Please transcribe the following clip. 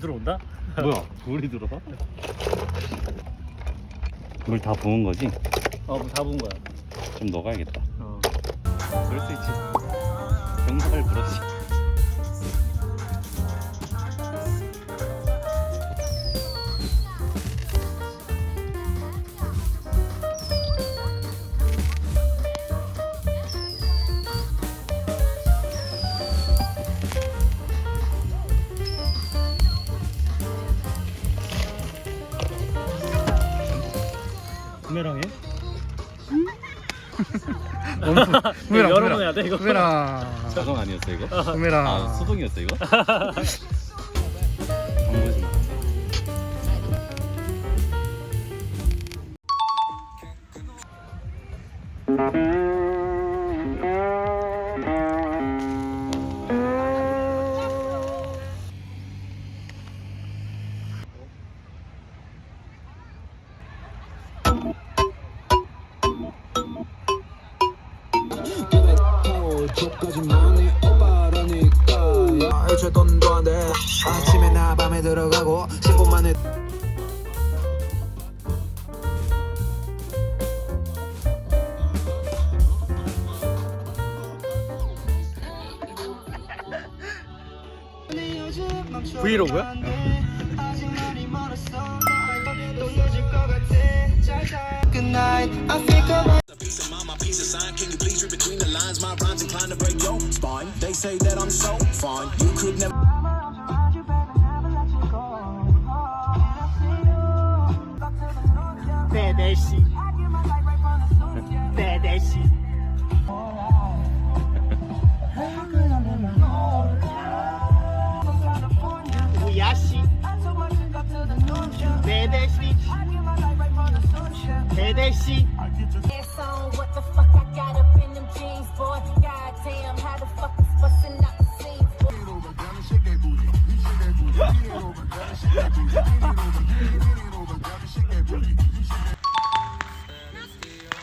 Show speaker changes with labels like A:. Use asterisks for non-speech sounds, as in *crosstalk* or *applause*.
A: *laughs* 뭐야
B: 물이 들어와? 물다 부은 거지?
A: 어다 부은 거야
B: 좀 넣어가야겠다
A: 어.
B: 그럴 수 있지 경찰 불었지
A: *laughs* 부메랑 해? 부메랑, 여러 번 해야 돼, 이거?
C: 부메랑 자동
B: 아니었어 이거?
A: 부메랑
C: 아
B: 수동이었어 이거?
A: *laughs*
D: 저까지만이 오빠라니까. 애초에 돈도 안돼. 아침에 나 밤에 들어가고 10분 만에
A: 브이로그야?
E: peace of mind, my piece of sign. Can you please read between the lines? My rhymes inclined to break your spine. They say that I'm so fine. You could never.
F: Bad ass shit. Bad ass shit.
G: Ass on, what the fuck I got up in them jeans, boy. God damn, how the fuck is busting up the scene? boy. Get
D: over, girl, shake that booty. Shake that booty. Get over, girl, shake that booty. Get over,